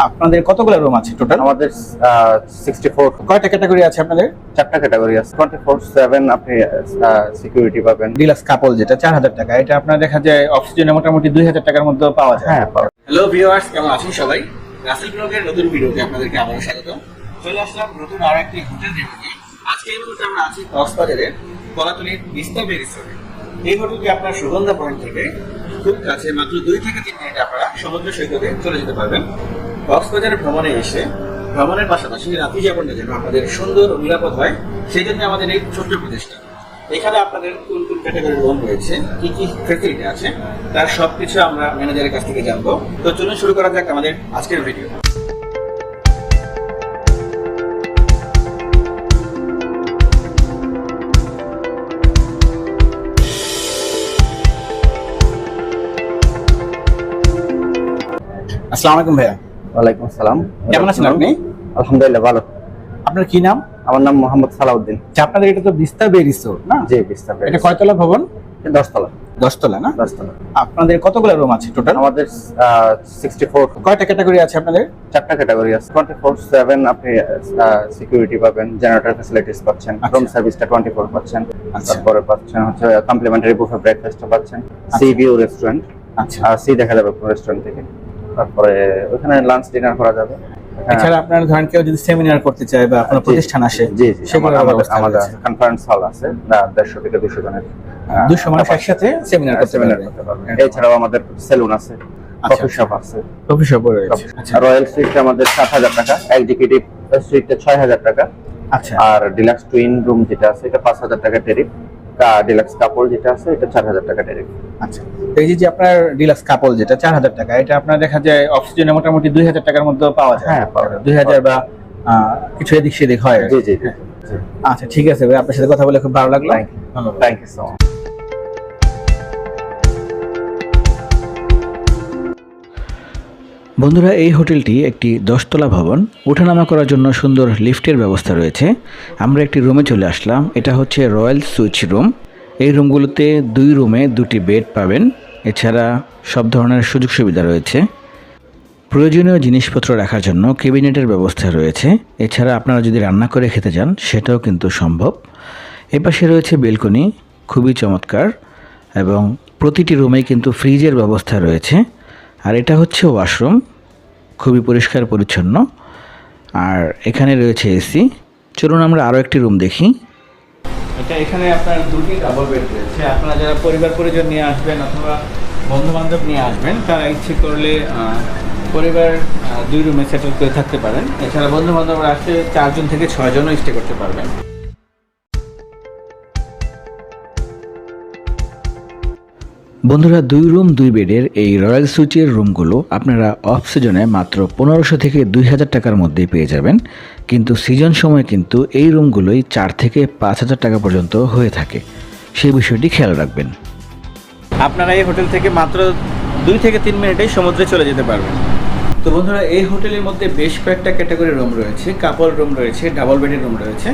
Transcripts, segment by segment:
আপনাদের কতগুলো রুম আছে টোটাল আমাদের সিক্সটি ফোর কয়টা ক্যাটাগরি আছে আপনাদের? চারটা ক্যাটাগরি আছে। টোয়েন্টি ফোর সেভেন আপনি সিকিউরিটি পাবেন। ডিলাক্স কাপল যেটা চার হাজার টাকা। এটা আপনার দেখা যায় অক্সিজেনে মোটামুটি দুই হাজার টাকার মধ্যে পাওয়া যায়। হ্যাঁ পাওয়া- হ্যালো ভিউয়ার্স কেমন আছেন সবাই? রাসেল ব্লগের নতুন ভিডিওতে আপনাদেরকে আবারও স্বাগত। চলে আসলাম নতুন আরও একটি হোটেল রিভিউ আজকে এই মুহূর্তে আমরা আছি কক্সবাজারের কলাতলির বিস্তা বে রিসোর্টে এই হোটেলটি আপনার সুগন্ধা পয়েন্ট থেকে খুব কাছে মাত্র দুই থেকে তিন মিনিট আপনারা সমুদ্র সৈকতে চলে যেতে পারবেন। কক্সবাজারে ভ্রমণে এসে ভ্রমণের পাশাপাশি রাত্রি যাপনটা যেন আপনাদের সুন্দর ও নিরাপদ হয়, সেই জন্য আমাদের এই ছোট্ট প্রচেষ্টা। এখানে আপনাদের কোন কোন ক্যাটাগরির লোন রয়েছে, কি কি ফেসিলিটি আছে, তার সবকিছু আমরা ম্যানেজারের কাছ থেকে জানব। তো চলুন শুরু করা যাক আমাদের আজকের ভিডিও আসসালামু আলাইকুম ভাইয়া। ওয়ালাইকুম আসসালাম। কেমন আছেন আপনি? আলহামদুলিল্লাহ ভালো। আপনার কি নাম? আমার নাম মোহাম্মদ সালাউদ্দিন। আচ্ছা আপনাদের এটা তো বিস্তা বে রিসোর্ট না? জি বিস্তার এটা কয়তলা ভবন? দশতলা। দশতলা না? দশতলা। আপনাদের কতগুলো রুম আছে টোটাল আমাদের সিক্সটি ফোর কয়টা ক্যাটাগরি আছে আপনাদের? চারটা ক্যাটাগরি আছে। টোয়েন্টি ফোর সেভেন আপনি সিকিউরিটি পাবেন জেনারেটর ফ্যাসিলিটিস পাচ্ছেন আচ্ছা। রুম সার্ভিসটা টোয়েন্টি ফোর পাচ্ছেন আচ্ছা। তারপরে পাচ্ছেন হচ্ছে কমপ্লিমেন্টারি বুফে ব্রেকফাস্ট পাচ্ছেন সি ভিউ রেস্টুরেন্ট আচ্ছা। সি দেখা যাবে রেস্টুরেন্ট থেকে। তারপরে ওখানে লাঞ্চ ডিনার করা যাবে। হ্যাঁ। এছাড়া আপনার ধরেন কেউ যদি সেমিনার করতে চায় বা কোনো প্রতিষ্ঠান আসে জি জি আমাদের-। কনফারেন্স হল আছে। দেড়শো থেকে দুশো জনের দুশো মানুষ একসাথে সেমিনার করতে পারবে। এছাড়াও আমাদের সেলুন আছে আচ্ছা, কফি শপ আছে। কফি শপ রয়েছে। আচ্ছা। রয়্যাল সুইটটা আমাদের সাত হাজার টাকা এক্সিকিউটিভ সুইটটা ছয় হাজার টাকা। আচ্ছা। আর ডিলাক্স টুইন রুম যেটা আছে এটা পাঁচ হাজার টাকা টেরিফ ডিলাক্স কাপল যেটা আছে এটা চার হাজার টাকা ডাইরেক্ট আচ্ছা এই যে আপনার ডিলাক্স কাপল যেটা চার হাজার টাকা এটা আপনার দেখা যায় অক্সিজেনে মোটামুটি দুই হাজার টাকার মধ্যে পাওয়া যায়। হ্যাঁ, পাওয়া যায়। দুই হাজার বা কিছু এদিক সেদিক হয় জি জি জি। আচ্ছা ঠিক আছে ভাই আপনার সাথে কথা বলে খুব ভালো লাগল। থ্যাংক ইউ সো মাচ বন্ধুরা, এই হোটেলটি একটি দশতলা ভবন। ওঠানামা করার জন্য সুন্দর লিফটের ব্যবস্থা রয়েছে। আমরা একটি রুমে চলে আসলাম। এটা হচ্ছে রয়্যাল সুইচ রুম। এই রুমগুলোতে দুই রুমে দুটি বেড পাবেন। এছাড়া সব ধরনের সুযোগ সুবিধা রয়েছে। প্রয়োজনীয় জিনিসপত্র রাখার জন্য ক্যাবিনেটের ব্যবস্থা রয়েছে। এছাড়া আপনারা যদি রান্না করে খেতে চান, সেটাও কিন্তু সম্ভব। এপাশে রয়েছে বেলকনি, খুবই চমৎকার। এবং প্রতিটি রুমেই কিন্তু ফ্রিজের ব্যবস্থা রয়েছে। আর এটা হচ্ছে ওয়াশরুম, খুবই পরিষ্কার, পরিচ্ছন্ন। আর এখানে রয়েছে এসি। চলুন আমরা আরও একটি রুম দেখি। এটা এখানে আপনার দুটি ডাবল বেড রয়েছে। আপনারা যারা পরিবার পরিজন নিয়ে আসবেন অথবা বন্ধু বান্ধব নিয়ে আসবেন, তারা ইচ্ছে করলে পরিবার দুই রুমে সেটেল করে থাকতে পারেন। এছাড়া বন্ধু বান্ধবরা আসলে চারজন থেকে ছয়জনও স্টে করতে পারবেন। বন্ধুরা, দুই রুম, দুই বেডের এই রয়্যাল সুইচের রুমগুলো আপনারা অফ সিজনে মাত্র পনেরোশো থেকে দুই হাজার টাকার মধ্যেই পেয়ে যাবেন। কিন্তু সিজন সময় কিন্তু এই রুমগুলোই চার থেকে পাঁচ হাজার টাকা পর্যন্ত হয়ে থাকে। সেই বিষয়টি খেয়াল রাখবেন। আপনারা এই হোটেল থেকে মাত্র দুই থেকে তিন মিনিটেই সমুদ্রে চলে যেতে পারবেন। তো বন্ধুরা, এই হোটেলের মধ্যে বেশ কয়েকটা ক্যাটাগরি রুম রয়েছে। কাপল রুম রয়েছে, ডাবল বেডের রুম রয়েছে,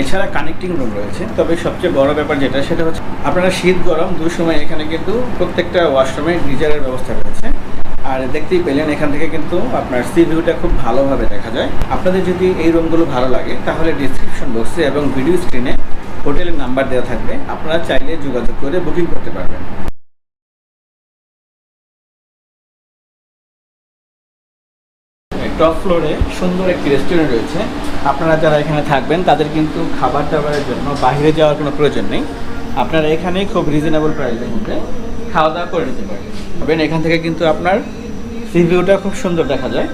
এছাড়া কানেক্টিং রুম রয়েছে। তবে সবচেয়ে বড় ব্যাপার যেটা, সেটা হচ্ছে আপনারা শীত, গরম দু সময় এখানে কিন্তু প্রত্যেকটা ওয়াশরুমে গিজারের ব্যবস্থা রয়েছে। আর দেখতেই পেলেন, এখান থেকে কিন্তু আপনার সি ভিউটা খুব ভালোভাবে দেখা যায়। আপনাদের যদি এই রুমগুলো ভালো লাগে, তাহলে ডিসক্রিপশন বক্সে এবং ভিডিও স্ক্রিনে হোটেলের নাম্বার দেওয়া থাকবে। আপনারা চাইলে যোগাযোগ করে বুকিং করতে পারবেন। টপ ফ্লোরে সুন্দর একটি রেস্টুরেন্ট রয়েছে। আপনারা যারা এখানে থাকবেন, তাদের কিন্তু খাবার দাবারের জন্য বাহিরে যাওয়ার কোনো প্রয়োজন নেই। আপনারা এখানেই খুব রিজনেবল প্রাইসের মধ্যে খাওয়া দাওয়া করে নিতে পারবেন এখান থেকে কিন্তু আপনার সি ভিউটা খুব সুন্দর দেখা যায়।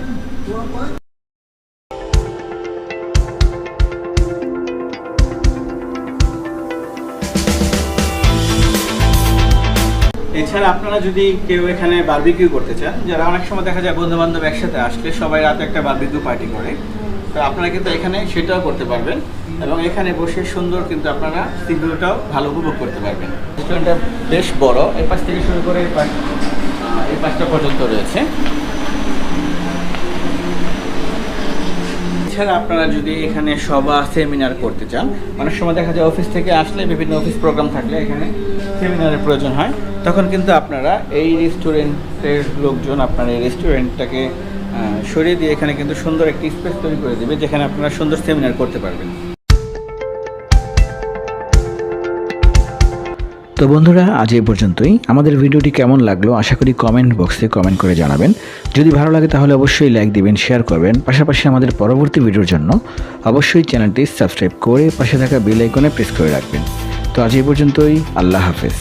এছাড়া আপনারা যদি কেউ এখানে বারবিকিউ করতে চান, যারা অনেক সময় দেখা যায় বন্ধু বান্ধব একসাথে আসলে সবাই রাতে একটা বার্বিকিউ পার্টি করে, তো আপনারা কিন্তু এখানে সেটাও করতে পারবেন এবং এখানে বসে সুন্দর কিন্তু আপনারা সিভিউটাও ভালো উপভোগ করতে পারবেন। রেস্টুরেন্টটা বেশ বড় এই পাশ থেকে শুরু করে এই পাশটা পর্যন্ত রয়েছে। এছাড়া আপনারা যদি এখানে সভা সেমিনার করতে চান, অনেক সময় দেখা যায় অফিস থেকে আসলে বিভিন্ন অফিস প্রোগ্রাম থাকলে এখানে সেমিনারের প্রয়োজন হয়। তখন কিন্তু আপনারা এই রেস্টুরেন্টের লোকজন আপনার এই রেস্টুরেন্টটাকে সরিয়ে দিয়ে এখানে কিন্তু সুন্দর একটি স্পেস তৈরি করে দেবে, যেখানে আপনারা সুন্দর সেমিনার করতে পারবেন। তো বন্ধুরা, আজ এই পর্যন্তই। আমাদের ভিডিওটি কেমন লাগল আশা করি কমেন্ট বক্সে কমেন্ট করে জানাবেন। যদি ভালো লাগে তাহলে অবশ্যই লাইক দিবেন শেয়ার করবেন। পাশাপাশি আমাদের পরবর্তী ভিডিওর জন্য অবশ্যই চ্যানেলটি সাবস্ক্রাইব করে পাশে থাকা বেল আইকনে প্রেস করে রাখবেন। তো আজ এই পর্যন্তই, আল্লাহ হাফেজ।